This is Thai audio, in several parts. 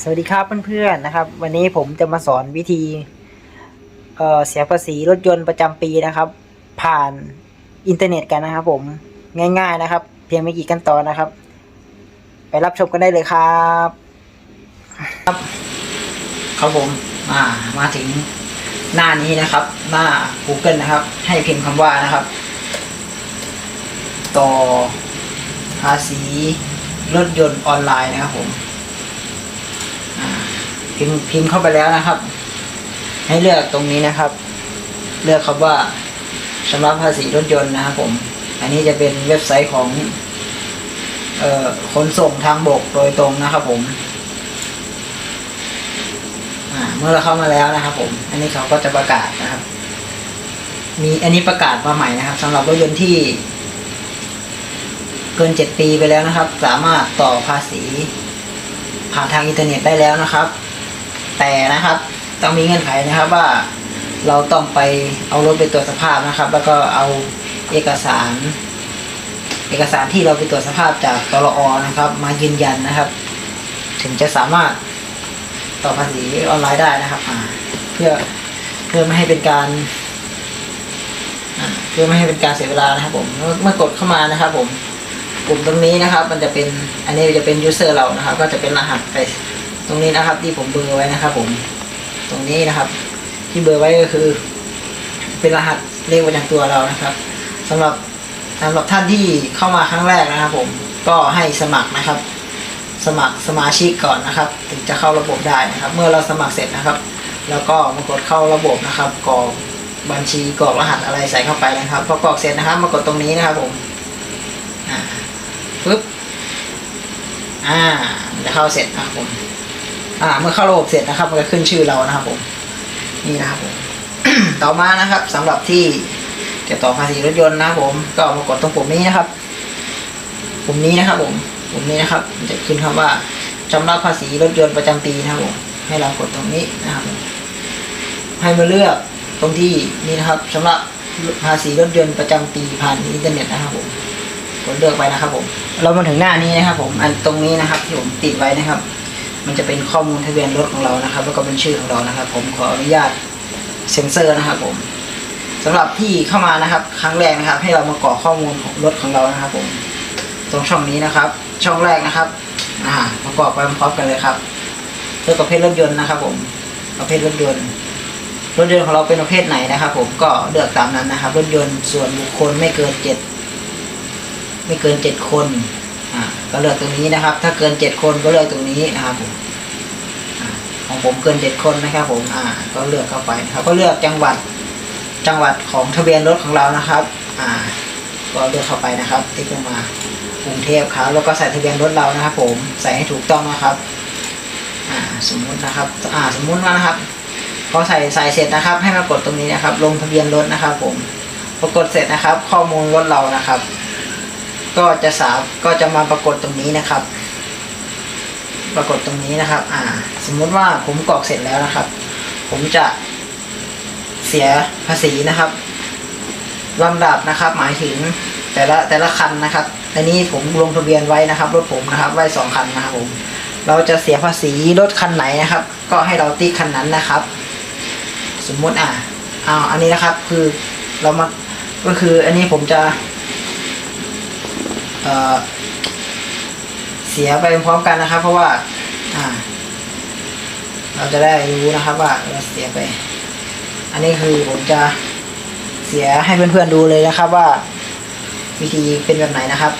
สวัสดีครับเพื่อนๆนะครับ วันนี้ผมจะมาสอนวิธีเเสียภาษีรถยนต์ประจำปีนะครับ ผ่านอินเทอร์เน็ตกันนะครับผมง่าย ๆนะครับ เพียงไม่กี่ขั้นตอนนะครับ ไปรับชมกันได้เลยครับครับครับผมอ่ามาถึงหน้านี้นะครับ หน้า Google นะครับ ให้พิมพ์คำว่านะครับ ต่อภาษีรถยนต์ออนไลน์นะครับผม พิมพ์พิมพ์เข้าไปแล้วนะครับ ให้เลือกตรงนี้นะครับ เลือกคำว่าชำระภาษีรถยนต์นะครับผม อันนี้จะเป็นเว็บไซต์ของออขนส่งทางบกโดยตรงนะครับผมเมื่อเราเข้ามาแล้วนะครับ ผม อันนี้เขาก็จะประกาศนะครับ มีอันนี้ประกาศมาใหม่นะครับสำหรับรถยนต์ที่ เกินเจ็ดปีไปแล้วนะครับ สามารถต่อภาษีผ่านทางอินเทอร์เน็ตได้แล้วนะครับ แต่นะครับต้องมีเงื่อนไขนะครับว่าเราต้องไปเอารถไปตรวจสภาพนะครับ แล้วก็เอาเอกสาร เอกสารที่เราไปตรวจสภาพจากตรอนะครับ มายืนยันนะครับ ถึงจะสามารถต่อภาษีออนไลน์ได้นะครับเพื่อเพื่อไม่ให้เป็นการเพื่อไม่ให้เป็นการเสียเวลานะครับผมเมื่อเมื่อกดเข้ามานะครับ ผมกลุ่มตรงนี้นะครับ มันจะเป็นอันนี้จะเป็นยูเซอร์เรานะครับ ก็จะเป็นรหัสไป ตรงนี้นะครับ ที่ผมเบอร์ไว้นะครับ ผม ตรงนี้นะครับ ที่เบอร์ไว้ก็คือ เป็นรหัสเลขประจำตัวเรานะครับสำหรับสำหรับท่านที่เข้ามาครั้งแรกนะครับ ผมก็ให้สมัครนะครับ สมัครสมาชิกก่อนนะครับ ถึงจะเข้าระบบได้นะครับ เมื่อเราสมัครเสร็จนะครับ แล้วก็มากดเข้าระบบนะครับกรอกบัญชีกรอกรหัสอะไรใส่เข้าไปนะครับพอกรอกเสร็จนะครับ มากดตรงนี้นะครับ ผมอ่าปึ๊บอ่าจะเข้าเสร็จนะครับผม อ่าเมื่อเข้าระบบเสร็จนะครับ มันจะขึ้นชื่อเรานะครับผมนี่นะครับผมต่อมานะครับสำหรับที่จะต่อภาษีรถยนต์นะครับผมก็มากดตรงปุ่มนี้นะครับปุ่มนี้นะครับผมปุ่มนี้นะครับจะขึ้นคำว่าชำระภาษีรถยนต์ประจำปีนะครับผมให้เรากดตรงนี้นะครับผมให้มาเลือกตรงที่นี่นะครับชำระภาษีรถยนต์ประจำปีผ่านอินเทอร์เน็ตนะครับผมกดเลือกไปนะครับผม เรามาถึงหน้านี้นะครับผมอันตรงนี้นะครับที่ผมติดไว้นะครับ มันจะเป็นข้อมูลทะเบียนรถของเรานะครับ แล้วก็เป็นชื่อของเรานะครับ ผมขออนุญาตเซ็นเซอร์นะครับผมสำหรับที่เข้ามานะครับ ครั้งแรกนะครับ ให้เรามากรอกข้อมูลของรถของเรานะครับ ผม ตรงช่องนี้นะครับ ช่องแรกนะครับอ่ามากรอกไปพร้อมๆกันเลยครับเลือกประเภทรถยนต์นะครับ ผมประเภทรถยนต์รถยนต์ของเราเป็นประเภทไหนนะครับ ผมก็เลือกตามนั้นนะครับ รถยนต์ส่วนบุคคลไม่เกินเจ็ดไม่เกินเจ็ดคน ก็เลือกตรงนี้นะครับ ถ้าเกินเจ็ดคนก็เลือกตรงนี้นะครับผมของผมเกินเจ็ดคนนะครับผมอ่าก็เลือกเข้าไปนะครับก็เลือกจังหวัดจังหวัดของทะเบียนรถของเรานะครับ อ่า ก็เลือกเข้าไปนะครับที่ขึ้นมากรุงเทพครับแล้วก็ใส่ทะเบียนรถเรานะครับ ผมใส่ให้ถูกต้องนะครับอ่าสมมุตินะครับอ่าสมมุติว่านะครับพอใส่ใส่เสร็จนะครับ ให้มากดตรงนี้นะครับ ลงทะเบียนรถนะครับ ผมพอกดเสร็จนะครับ ข้อมูลรถเรานะครับ ก็จะสาวก็จะมาปรากฏตรงนี้นะครับ ปรากฏตรงนี้นะครับ อ่า สมมุติว่าผมกรอกเสร็จแล้วนะครับ ผมจะเสียภาษีนะครับลำดับนะครับ หมายถึงแต่ละแต่ละคันนะครับอันนี้ผมลงทะเบียนไว้นะครับ รถผมนะครับ ไว้สองคันนะครับผม เราจะเสียภาษีรถคันไหนนะครับ ก็ให้เราติ๊กคันนั้นนะครับ สมมุติอ่าเอาอันนี้นะครับ คือเรามาก็คืออันนี้ผมจะ เเสียไปพร้อมกันนะครับ เพราะว่าอ่าเราจะได้รู้นะครับว่าเราเสียไป อันนี้คือผมจะเสียให้เพื่อนๆดูเลยนะครับว่า วิธีเป็นแบบไหนนะครับ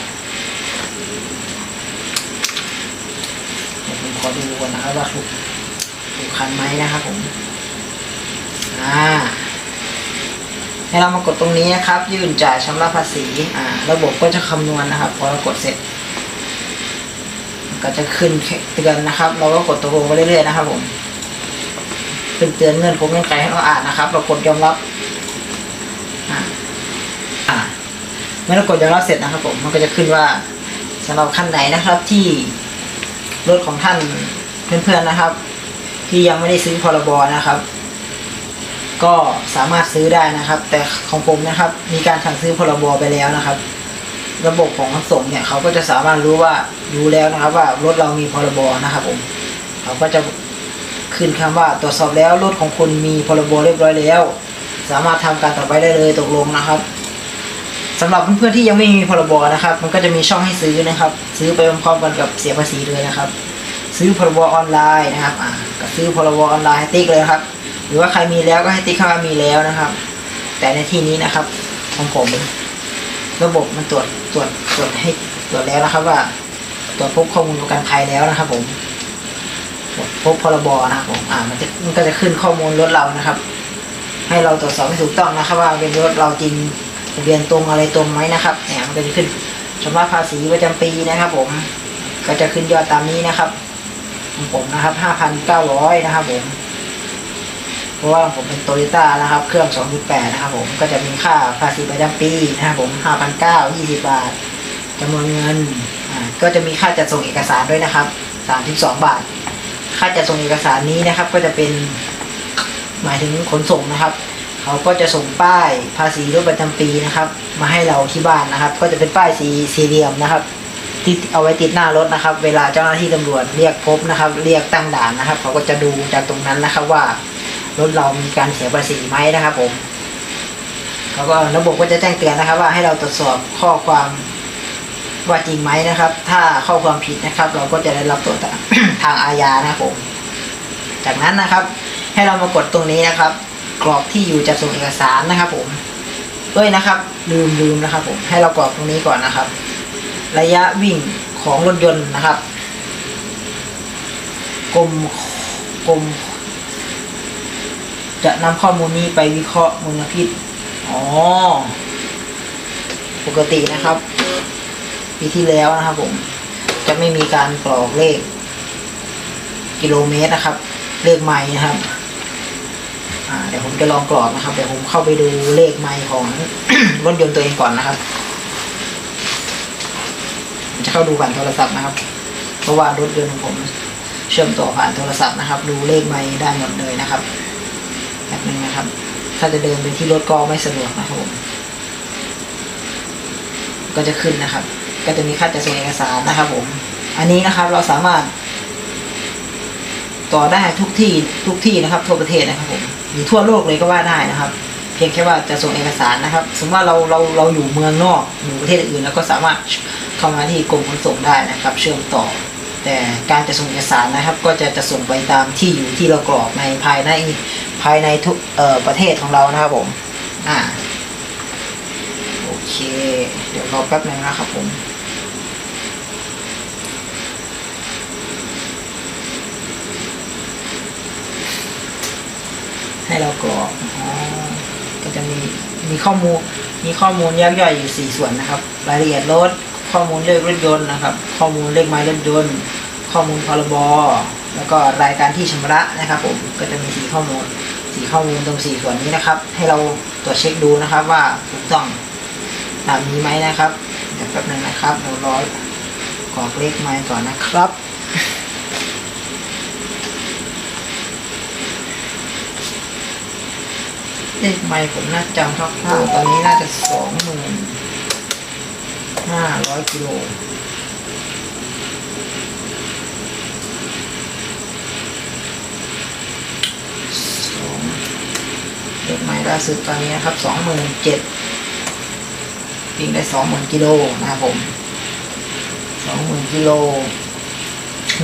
ผมขอดูก่อนนะครับว่าถูกถูกคันไหมนะครับผม อ่า ให้เรามากดตรงนี้นะครับ ยื่นจ่ายชำระภาษีอ่าระบบก็จะคำนวณนะครับ พอเรากดเสร็จ ก็จะขึ้นเตือนนะครับ เราก็กดตกลงไปเรื่อยๆนะครับ ผมขึ้นเตือนเงื่อนผมเงื่อนไขให้เราอ่านนะครับ เรากดยอมรับอ่าอ่าเมื่อเรากดยอมรับเสร็จนะครับ ผมมันก็จะขึ้นว่าสำหรับขั้นไหนนะครับที่รถของท่านเพื่อนๆนะครับ ที่ยังไม่ได้ซื้อพรบนะครับ ก็สามารถซื้อได้นะครับ แต่ของผมนะครับมีการสั่งซื้อพรบไปแล้วนะครับ ระบบของขนส่งเนี่ยเขาก็จะสามารถรู้ว่ารู้แล้วนะครับ ว่ารถเรามีพรบนะครับผมเขาก็จะขึ้นคำว่าตรวจสอบแล้วรถของคุณมีพรบเรียบร้อยแล้ว สามารถทำการต่อไปได้เลยตกลงนะครับสำหรับเพื่อนๆที่ยังไม่มีพรบนะครับ มันก็จะมีช่องให้ซื้อนะครับ ซื้อไปพร้อมๆกันกับเสียภาษีเลยนะครับ ซื้อพรบออนไลน์นะครับอ่าก็ซื้อพรบออนไลน์ติ๊กเลยครับ หรือว่าใครมีแล้วก็ให้ติ๊กเข้ามามีแล้วนะครับ แต่ในที่นี้นะครับของผม ระบบมันตรวจตรวจตรวจให้ตรวจแล้วนะครับ ว่าตรวจพบข้อมูลประกันภัยแล้วนะครับ ผมตรวจพบพรบนะครับผมอ่ามันจะมันก็จะขึ้นข้อมูลรถเรานะครับ ให้เราตรวจสอบให้ถูกต้องนะครับ ว่าเป็นรถเราจริงทะเบียนตรงอะไรตรงไหมนะครับเนี่ยมันก็จะขึ้นชำระภาษีประจำปีนะครับ ผมก็จะขึ้นยอดตามนี้นะครับของผมนะครับห้าพันเก้าร้อยนะครับผม ราะว่าผมเป็นโตโยต้านะครับ เครื่อง 2.8 นะครับผม ก็จะมีค่าภาษีประจำปีนะครับผม5,900 20 บาทจำนวนเงิน ก็จะมีค่าจัดส่งเอกสารด้วยนะครับ 32 บาท ค่าจัดส่งเอกสารนี้นะครับ ก็จะเป็นหมายถึงขนส่งนะครับ เขาก็จะส่งป้ายภาษีรถประจำปีนะครับ มาให้เราที่บ้านนะครับ ก็จะเป็นป้ายสีสี่เหลี่ยมนะครับที่เอาไว้ติดหน้ารถนะครับ เวลาเจ้าหน้าที่ตำรวจเรียกพบนะครับ เรียกตั้งด่านนะครับ เขาก็จะดูจากตรงนั้นนะครับว่า รถเรามีการเสียภาษีไหมนะครับผมแล้วก็ระบบก็จะแจ้งเตือนนะครับ ว่าให้เราตรวจสอบข้อความว่าจริงไหมนะครับ ถ้าข้อความผิดนะครับ เราก็จะได้รับตัวทางอาญานะครับผม จากนั้นนะครับ ให้เรามากดตรงนี้นะครับ กรอกที่อยู่จัดส่งเอกสารนะครับ ผมเอ้ยนะครับ ลืมลืมนะครับ ผมให้เรากรอกตรงนี้ก่อนนะครับ ระยะวิ่งของรถยนต์นะครับกรมกรม จะนำข้อมูลนี้ไปวิเคราะห์มลพิษอ๋อ ปกตินะครับ ปีที่แล้วนะครับผม จะไม่มีการกรอกเลข กิโลเมตรนะครับ เลขไมล์นะครับเดี๋ยวผมจะลองกรอกนะครับ เดี๋ยวผมเข้าไปดูเลขไมล์ของรถยนต์ตัวเองก่อนนะครับจะเข้าดูผ่านโทรศัพท์นะครับ เพราะว่ารถยนต์ของผม เชื่อมต่อผ่านโทรศัพท์นะครับ ดูเลขไมล์ได้หมดเลยนะครับ นะครับ ถ้าจะเดินไปที่รถก็ไม่สะดวกนะครับผมก็จะขึ้นนะครับ ก็จะมีค่าจัดส่งเอกสารนะครับ ผม อันนี้นะครับเราสามารถ ต่อได้ทุกที่ทุกที่นะครับ ทั่วประเทศนะครับผมหรือทั่วโลกเลยก็ว่าได้นะครับ เพียงแค่ว่าจะส่งเอกสารนะครับ สมมติว่าเราเราเราอยู่เมืองนอกอยู่ประเทศอื่น แล้วก็สามารถเข้ามาที่กรมขนส่งได้นะครับ เชื่อมต่อ แต่การจะส่งเอกสารนะครับ ก็จะจะส่งไปตามที่อยู่ที่เรากรอกในภายในภายในทุกประเทศของเรานะครับผมอ่าโอเค เดี๋ยวรอแป๊บนึงนะครับผมให้เรากรอกอ๋อก็จะมีมีข้อมูลมีข้อมูลแยกย่อยอยู่สี่ส่วนนะครับ รายละเอียดรถ ข้อมูลเลขรถยนต์นะครับ ข้อมูลเลขไม้รถยนต์ ข้อมูลพรบแล้วก็รายการที่ชำระนะครับ ผมก็จะมีสี่ข้อมูลสี่ข้อมูลตรงสี่ส่วนนี้นะครับ ให้เราตรวจเช็คดูนะครับ ว่าถูกต้องตามนี้ไหมนะครับเดี๋ยวแป๊บนึงนะครับเรารอกรอกเลขไม้ก่อนนะครับเลขไม้ผมน่าจำคร่าวๆตอนนี้น่าจะสองหมื่น ห้าร้อยกิโลสองเลขไม้ล่าสุดตอนนี้นะครับสองหมื่นเจ็ดวิ่งได้สองหมื่นกิโลนะครับผมสองหมื่นกิโล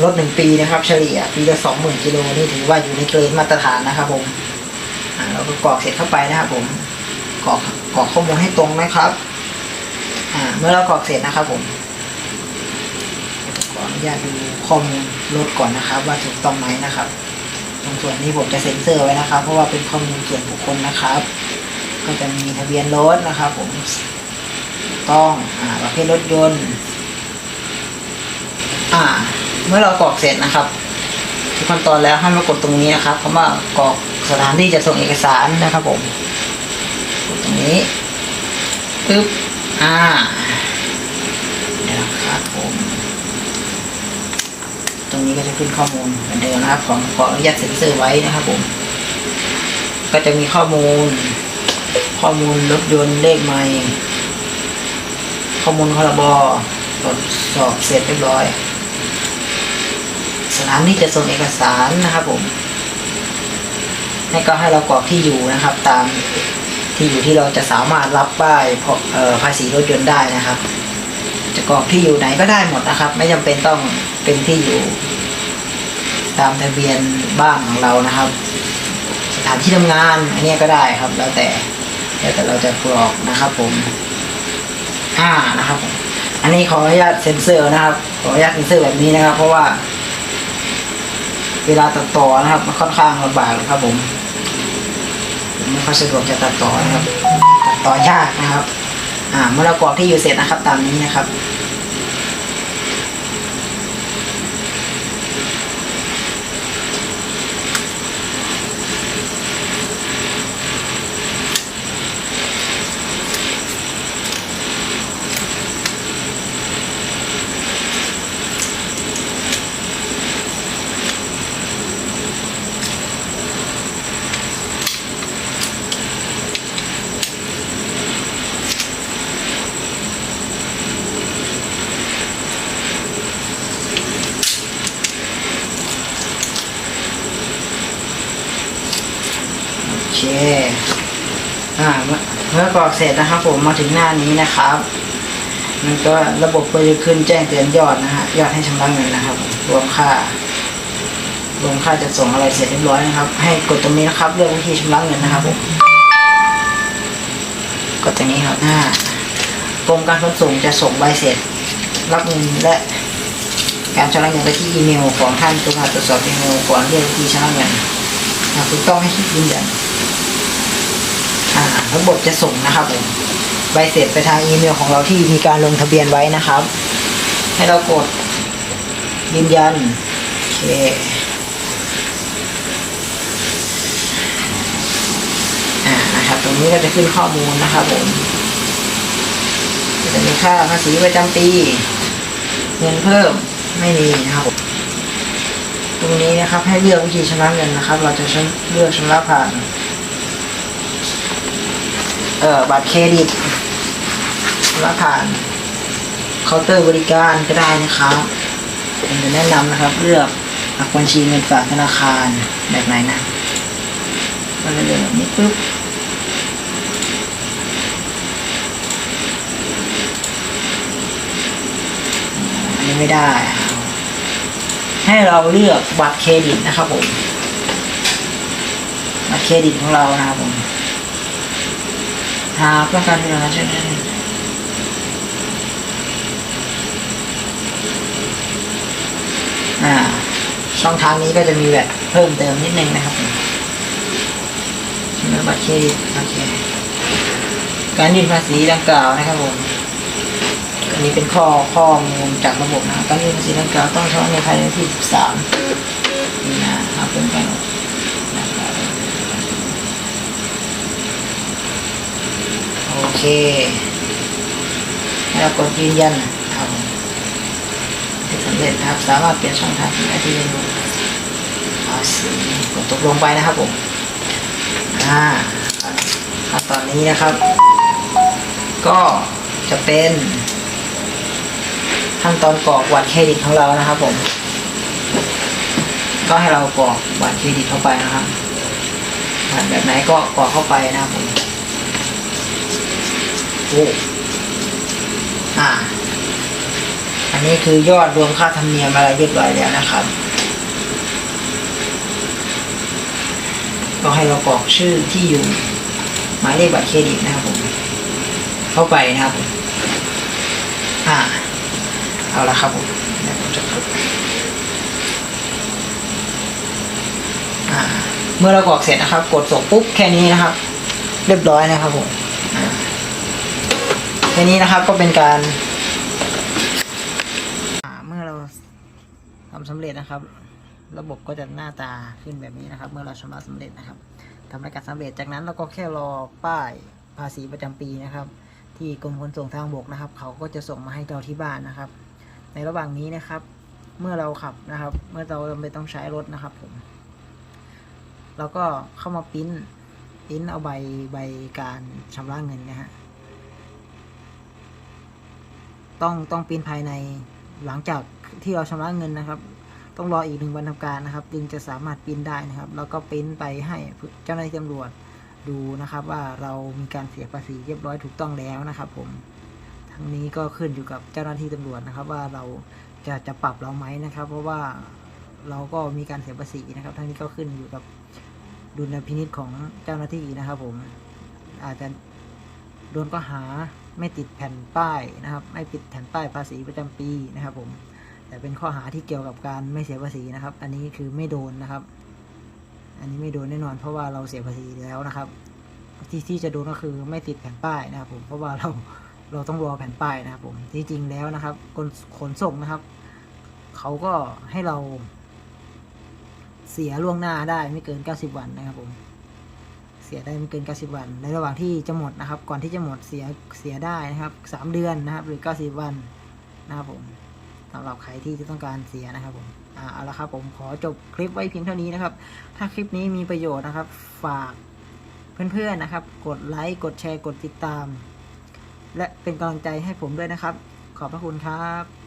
รถหนึ่งปีนะครับ เฉลี่ยปีละสองหมื่นกิโลนี่ถือว่าอยู่ในเกณฑ์มาตรฐานนะครับผมเราก็กรอกเสร็จเข้าไปนะครับผมกรอกกรอกข้อมูลให้ตรงนะครับ อ่าเมื่อเรากรอกเสร็จนะครับผมขออนุญาตดูข้อมูลรถก่อนนะครับ ว่าถูกต้องไหมนะครับ ตรงส่วนนี้ผมจะเซ็นเซอร์ไว้นะครับ เพราะว่าเป็นข้อมูลส่วนบุคคลนะครับ ก็จะมีทะเบียนรถนะครับ ผมต้องอ่าประเภทรถยนต์อ่า เมื่อเรากรอกเสร็จนะครับทุกขั้นตอนแล้วให้มากดตรงนี้นะครับคำว่ากรอกสถานที่จะส่งเอกสารนะครับ ผมกดตรงนี้ปึ๊บ อ่าเนี่ยนะครับผมตรงนี้ก็จะขึ้นข้อมูลเหมือนเดิมนะครับของขออนุญาตเซ็นเซอร์ไว้นะครับผม ก็จะมีข้อมูล ข้อมูลรถยนต์เลขไมล์ข้อมูลพรบตรวจสอบเสร็จเรียบร้อย สถานที่จะส่งเอกสารนะครับผมให้ก็ให้เรากรอกที่อยู่นะครับ ตาม ที่อยู่ที่เราจะสามารถรับป้ายภาษีรถยนต์ได้นะครับ จะกรอกที่อยู่ไหนก็ได้หมดนะครับ ไม่จำเป็นต้องเป็นที่อยู่ตามทะเบียนบ้านของเรานะครับ สถานที่ทำงานอันนี้ก็ได้ครับ แล้วแต่แล้วแต่เราจะกรอกนะครับผมอ่านะครับผมอันนี้ขออนุญาตเซ็นเซอร์นะครับ ขออนุญาตเซ็นเซอร์แบบนี้นะครับ เพราะว่า เวลาตัดต่อนะครับมันค่อนข้างลำบากครับผม ไม่ค่อยสะดวกจะตัดต่อนะครับ ตัดต่อยากนะครับ อ่าเมื่อเรากรอกที่อยู่เสร็จนะครับตามนี้นะครับ เคอ่าเมื่อก่อกรอกเสร็จนะครับผมมาถึงหน้านี้นะครับ มันก็ระบบก็จะขึ้นแจ้งเตือนยอดนะฮะยอดให้ชำระเงินนะครับ รวมค่ารวมค่าจะส่งอะไรเสร็จเรียบร้อยนะครับ ให้กดตรงนี้นะครับ เลือกวิธีชำระเงินนะครับผมกดตรงนี้ครับอ่ากรมการขนส่งจะส่งใบเสร็จ รับเงินและการชำระเงินไปที่อีเมลของท่านกรุณาตรวจสอบอีเมลก่อนเลือกวิธีชำระเงินหากถูกต้องให้คลิกยืนยัน อ่าระบบจะส่งนะครับผมใบเสร็จไปทางอีเมลของเราที่มีการลงทะเบียนไว้นะครับ ให้เรากดยืนยันโอเคอ่านะครับ ตรงนี้ก็จะขึ้นข้อมูลนะครับผมจะมีค่าภาษีประจำปี เงินเพิ่มไม่มีนะครับผมตรงนี้นะครับให้เลือกวิธีชำระเงินนะครับ เราจะเลือกชำระผ่าน เอ่อบัตรเครดิตชำระผ่านเคาน์เตอร์บริการก็ได้นะครับผมจะแนะนำนะครับ เลือกบัญชีเงินฝากธนาคารแบบไหนนะก็จะเลือกแบบนี้ปุ๊บอันนี้ไม่ได้ ให้เราเลือกบัตรเครดิตนะครับผมบัตรเครดิตของเรานะครับผม หากต้องการเวลาใช่ไหมอ่า ช่องทางนี้ก็จะมีแบบเพิ่มเติมนิดนึงนะครับผมใช่ไหมบัตรเครดิตโอเคการยื่นภาษีดังกล่าวนะครับผมอันนี้เป็นข้อข้อมูลจากระบบนะครับการยื่นภาษีดังกล่าวต้องชำระในภายในวันที่ 13มีนาครับเป็นการนะครับ โอเคแล้วกดยืนยันครับผมสำเร็จนะครับ สามารถเปลี่ยนช่องทางได้ที่เมนูภาษีกดตกลงไปนะครับผมอ่าขั้นตอนนี้นะครับ ก็จะเป็นขั้นตอนกรอกบัตรเครดิตของเรานะครับผม ก็ให้เรากรอกบัตรเครดิตเข้าไปนะครับบัตรแบบไหนก็กรอกเข้าไปนะครับผม โอ้อ่า อันนี้คือยอดรวมค่าธรรมเนียมอะไรเรียบร้อยแล้วนะครับ ก็ให้เรากรอกชื่อที่อยู่หมายเลขบัตรเครดิตนะครับผม เข้าไปนะครับอ่า เอาละครับผมเดี๋ยวผมจะกดอ่าเมื่อเรากรอกเสร็จนะครับ กดส่งปุ๊บแค่นี้นะครับ เรียบร้อยนะครับผม อ่าแค่นี้นะครับก็เป็นการเมื่อเราทำสำเร็จนะครับ ระบบก็จะหน้าตาขึ้นแบบนี้นะครับ เมื่อเราชำระสำเร็จนะครับทำรายการสำเร็จจากนั้นเราก็แค่รอป้ายภาษีประจำปีนะครับ ที่กรมขนส่งทางบกนะครับ เขาก็จะส่งมาให้เราที่บ้านนะครับ ในระหว่างนี้นะครับ เมื่อเราขับนะครับ เมื่อเราไม่ต้องใช้รถนะครับผมเราก็เข้ามาปริ้นปริ้นเอาใบใบการชำระเงินนะฮะ ต้องต้องปริ้นภายในหลังจากที่เราชำระเงินนะครับ ต้องรออีกหนึ่งวันทำการนะครับ จึงจะสามารถปริ้นได้นะครับ แล้วก็ปริ้นไปให้เจ้าหน้าที่ตำรวจดูนะครับ ว่าเรามีการเสียภาษีเรียบร้อยถูกต้องแล้วนะครับ ผมทั้งนี้ก็ขึ้นอยู่กับเจ้าหน้าที่ตำรวจนะครับ ว่าเราจะจะปรับเราไหมนะครับ เพราะว่าเราก็มีการเสียภาษีนะครับ ทั้งนี้ก็ขึ้นอยู่กับดุลพินิจของเจ้าหน้าที่นะครับ ผมอาจจะ โดนก็หาไม่ติดแผ่นป้ายนะครับ ไม่ติดแผ่นป้ายภาษีประจำปีนะครับผม แต่เป็นข้อหาที่เกี่ยวกับการไม่เสียภาษีนะครับ อันนี้คือไม่โดนนะครับ อันนี้ไม่โดนแน่นอนเพราะว่าเราเสียภาษีแล้วนะครับ ที่ที่จะโดนก็คือไม่ติดแผ่นป้ายนะครับ ผม เพราะว่าเราเราต้องรอแผ่นป้ายนะครับ ผม ที่จริงแล้วนะครับคนขนส่งนะครับ เขาก็ให้เราเสียล่วงหน้าได้ไม่เกิน 90 วันนะครับผม สียได้ไม่เกิน 90 วัน ในระหว่างที่จะหมดนะครับ ก่อนที่จะหมดเสียเสียได้นะครับ 3 เดือนนะครับ หรือ 90 วันนะครับผมสำหรับใครที่จะต้องการเสียนะครับผมอ่าเอาละครับผมขอจบคลิปไว้เพียงเท่านี้นะครับ ถ้าคลิปนี้มีประโยชน์นะครับ ฝากเพื่อนๆนะครับ กดไลค์กดแชร์กดติดตาม และเป็นกำลังใจให้ผมด้วยนะครับ ขอบพระคุณครับ